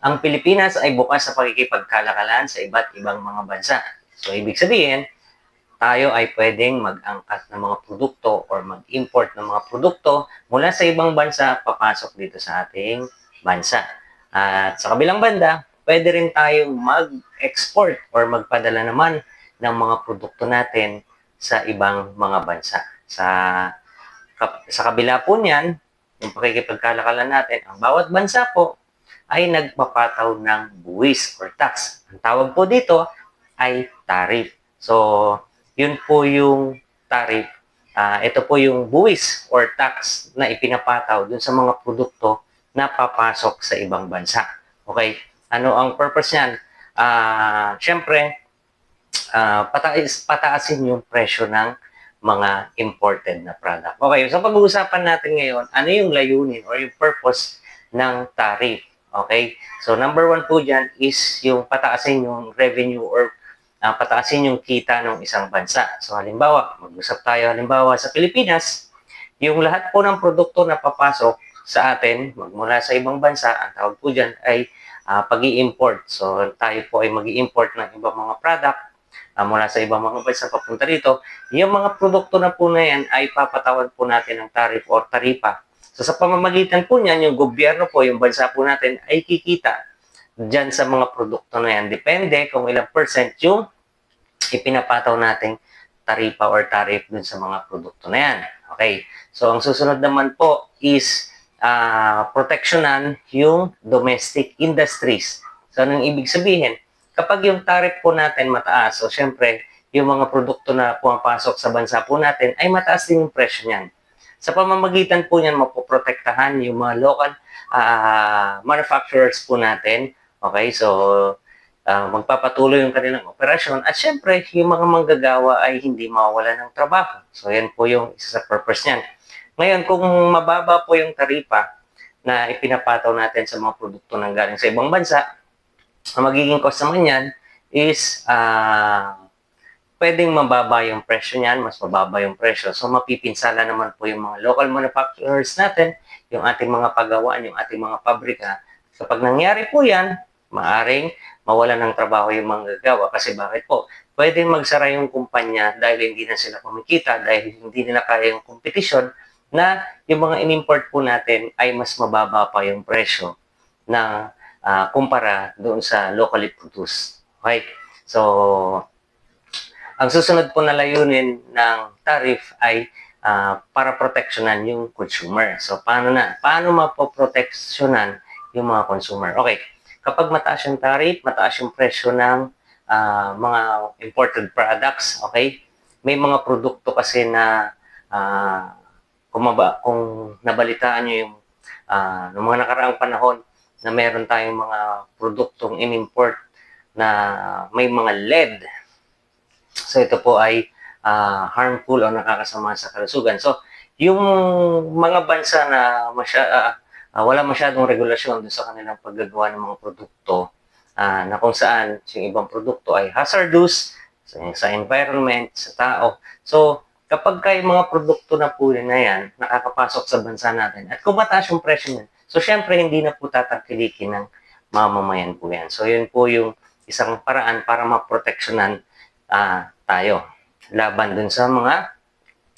ang Pilipinas ay bukas sa pakikipagkalakalan sa iba't ibang mga bansa. So, ibig sabihin, tayo ay pwedeng mag-angkat ng mga produkto or mag-import ng mga produkto mula sa ibang bansa papasok dito sa ating bansa. At sa kabilang banda, pwede rin tayong mag-export or magpadala naman ng mga produkto natin sa ibang mga bansa. Sa sa kabila po niyan, yung pakikipagkalakalan natin, ang bawat bansa po ay nagpapataw ng buwis or tax. Ang tawag po dito ay tariff. So, yun po yung tariff. Ah, ito po yung buwis or tax na ipinapataw dun sa mga produkto na papasok sa ibang bansa. Okay? Ano ang purpose niyan? Ah, syempre, ah, pataas, pataasin yung presyo ng mga imported na product. Okay, so pag-uusapan natin ngayon, ano yung layunin or yung purpose ng tariff. Okay? So number one po dyan is yung pataasin yung revenue or ah, pataasin yung kita ng isang bansa. So halimbawa, mag-usap tayo halimbawa sa Pilipinas, yung lahat po ng produkto na papasok sa atin, magmula sa ibang bansa, ang tawag po dyan ay ah, pag-i-import. So tayo po ay mag import ng ibang mga product ah, mula sa ibang mga bansa papunta dito. Yung mga produkto na po na yan ay papatawad po natin ng tariff or taripa. So sa pamamagitan po niyan, yung gobyerno po, yung bansa po natin ay kikita dyan sa mga produkto na yan. Depende kung ilang percent yung ipinapataw nating taripa or tariff dun sa mga produkto na yan. Okay. So ang susunod naman po is ah, proteksyonan yung domestic industries. So anong ibig sabihin? Kapag yung tariff po natin mataas, so syempre, yung mga produkto na pumapasok sa bansa po natin ay mataas din yung presyo niyan. Sa pamamagitan po niyan, mapoprotektahan yung mga local ah, manufacturers po natin. Okay, so ah, magpapatuloy yung kanilang operasyon at syempre, yung mga manggagawa ay hindi mawawala ng trabaho. So yan po yung isa sa purpose niyan. Ngayon, kung mababa po yung taripa na ipinapataw natin sa mga produkto ng galing sa ibang bansa, ang magiging cost naman yan is ah pwedeng mababa yung presyo niyan, mas mababa yung presyo. So mapipinsala naman po yung mga local manufacturers natin, yung ating mga pagawaan, yung ating mga pabrika. Kapag nangyari po yan, maaring mawala ng trabaho yung mga gagawa. Kasi bakit po? Pwedeng magsara yung kumpanya dahil hindi na sila kumikita, dahil hindi nila kaya yung kompetisyon, na yung mga in-import po natin ay mas mababa pa yung presyo na ah, kumpara doon sa locally produced. Okay? So, ang susunod po na layunin ng tariff ay ah, para proteksyonan yung consumer. So, paano na? Paano mapoproteksyonan yung mga consumer? Okay, kapag mataas yung tariff, mataas yung presyo ng ah, mga imported products, okay? May mga produkto kasi na ah, kung, kung nabalitaan nyo yung ah, noong mga nakaraang panahon na meron tayong mga produktong in-import na may mga lead. So ito po ay ah, harmful o nakakasama sa kalusugan. So yung mga bansa na masya, ah, ah, wala masyadong regulasyon dun sa kanilang paggagawa ng mga produkto ah, na kung saan yung ibang produkto ay hazardous sa, sa environment, sa tao. So kapag kay mga produkto na po na yan nakakapasok sa bansa natin at kung mataas yung presyo niyan, so syempre hindi na po tatangkilikin ng mamamayan po yan. So yun po yung isang paraan para maproteksyonan ah, tayo laban dun sa mga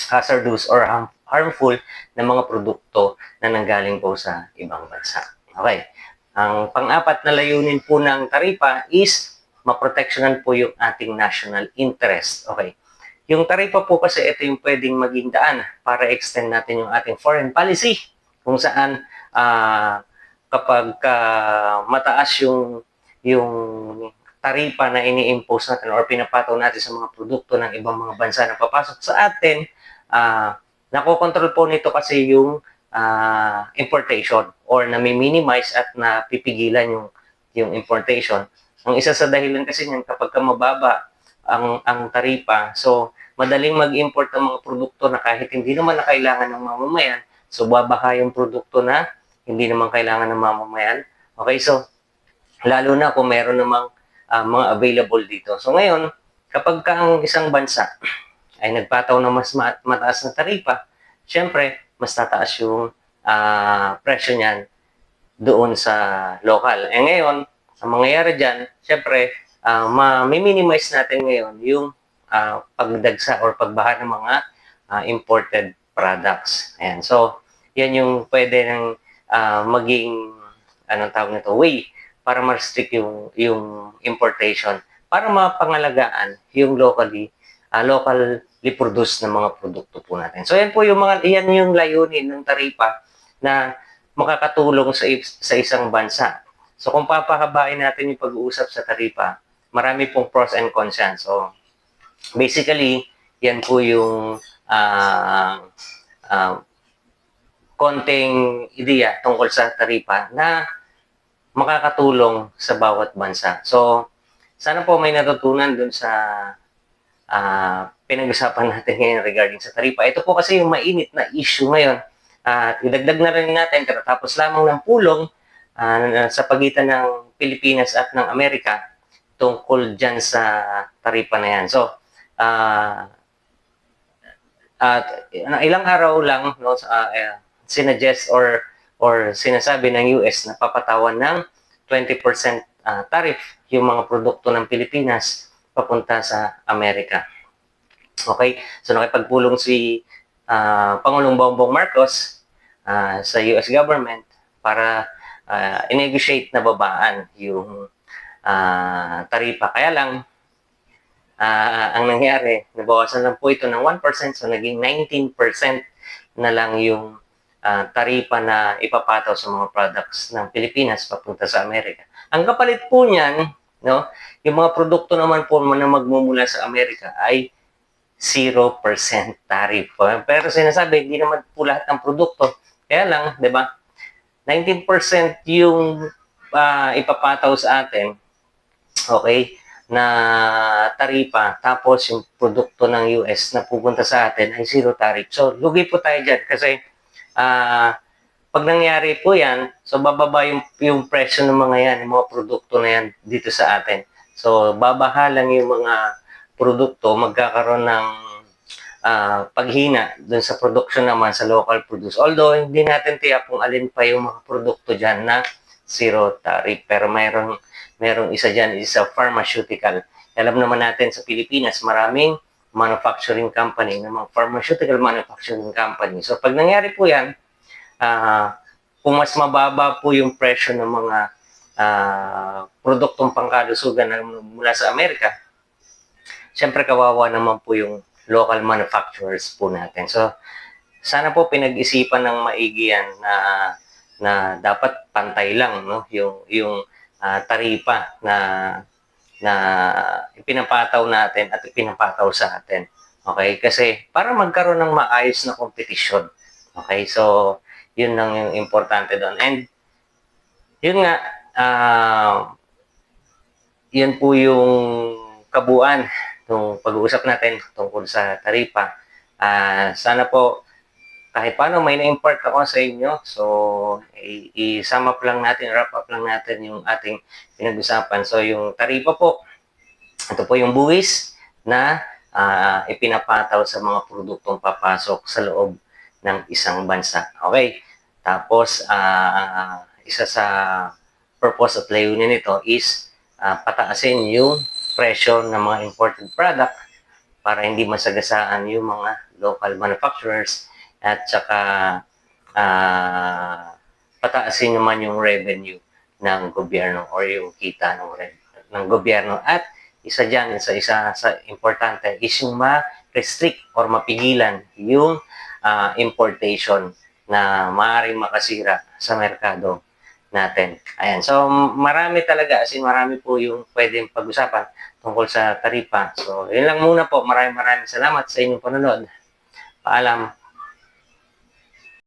hazardous or harm- harmful na mga produkto na nanggaling po sa ibang bansa. Okay. Ang pang-apat na layunin po ng taripa is maproteksyonan po yung ating national interest. Okay. Yung taripa po kasi ito yung pwedeng maging daan para extend natin yung ating foreign policy kung saan ah, kapag ah, mataas yung yung taripa na ini-impose natin or pinapataw natin sa mga produkto ng ibang mga bansa na papasok sa atin, ah nakokontrol po nito kasi yung ah, importation or nami-minimize at napipigilan yung yung importation. Ang isa sa dahilan kasi niyan kapag ka mababa ang ang taripa, so madaling mag-import ng mga produkto na kahit hindi naman na kailangan ng mamamayan, so babaha yung produkto na hindi naman kailangan ng mamamayan. Okay, so lalo na kung meron namang ah, mga available dito. So ngayon, kapag ka ang isang bansa ay nagpataw ng mas ma- mataas na taripa, syempre, mas tataas yung ah, presyo niyan doon sa local. Eh ngayon, ang mangyayari dyan, syempre, uh, ma-minimize natin ngayon yung uh, pagdagsa or pagbaha ng mga uh, imported products. Ayan. So, yan yung pwede ng uh, maging anong tawag nito, way para ma-restrict yung, yung importation para mapangalagaan yung locally uh, locally produced na mga produkto po natin. So yan po yung mga yan yung layunin ng taripa na makakatulong sa sa isang bansa. So kung papahabain natin yung pag-uusap sa taripa, marami pong pros and cons yan. So basically, yan po yung uh, uh, konting ideya tungkol sa taripa na makakatulong sa bawat bansa. So, sana po may natutunan dun sa uh, pinag-usapan natin ngayon regarding sa taripa. Ito po kasi yung mainit na issue ngayon. At uh, idagdag na rin natin katatapos lamang ng pulong uh, sa pagitan ng Pilipinas at ng Amerika tungkol dyan sa taripa na yan. So, uh, at ilang araw lang no, uh, uh, sinuggest or or sinasabi ng US na papatawan ng 20% uh, tariff yung mga produkto ng Pilipinas papunta sa Amerika. Okay? So nakipagpulong si uh, Pangulong Bongbong Marcos uh, sa US government para uh, i-negotiate na babaan yung uh, taripa. Kaya lang, uh, ang nangyari, nabawasan lang po ito ng 1%, so naging 19% na lang yung uh, taripa na ipapataw sa mga products ng Pilipinas papunta sa Amerika. Ang kapalit po niyan, no, yung mga produkto naman po na magmumula sa Amerika ay 0% tariff. Pero sinasabi, hindi naman po lahat ng produkto. Kaya lang, di ba, 19% yung uh, ipapataw sa atin, okay, na taripa, tapos yung produkto ng US na pupunta sa atin ay zero tariff. So, lugi po tayo dyan kasi uh, pag nangyari po yan, so bababa yung, yung presyo ng mga yan, yung mga produkto na yan dito sa atin. So babaha lang yung mga produkto, magkakaroon ng uh, paghina dun sa production naman sa local produce. Although hindi natin tiyak kung alin pa yung mga produkto dyan na zero tariff. Pero mayroong, mayroong isa dyan, isa pharmaceutical. Alam naman natin sa Pilipinas, maraming manufacturing company, ng mga pharmaceutical manufacturing company. So pag nangyari po yan, uh, kung mas mababa po yung presyo ng mga uh, produktong pangkalusugan na mula sa Amerika, syempre kawawa naman po yung local manufacturers po natin. So sana po pinag-isipan ng maigi yan na na dapat pantay lang no yung yung uh, taripa na na ipinapataw natin at ipinapataw sa atin. Okay? Kasi para magkaroon ng maayos na kompetisyon. Okay? So, yun lang yung importante doon. And, yun nga, uh, yun po yung kabuuan ng pag-uusap natin tungkol sa taripa. Uh, sana po, kahit paano may na-import ako sa inyo. So, i-sum up lang natin, wrap up lang natin yung ating pinag-usapan. So, yung taripa po, ito po yung buwis na uh, ipinapataw sa mga produktong papasok sa loob ng isang bansa. Okay? Tapos, uh, isa sa purpose at layunin nito is uh, pataasin yung presyo ng mga imported product para hindi masagasaan yung mga local manufacturers at saka uh, pataasin naman yung revenue ng gobyerno or yung kita ng, ng gobyerno. At isa dyan, isa, isa sa importante is yung ma-restrict or mapigilan yung uh, importation na maaaring makasira sa merkado natin. Ayan. So, marami talaga, as in marami po yung pwedeng pag-usapan tungkol sa taripa. So, yun lang muna po. Maraming maraming salamat sa inyong panonood. Paalam.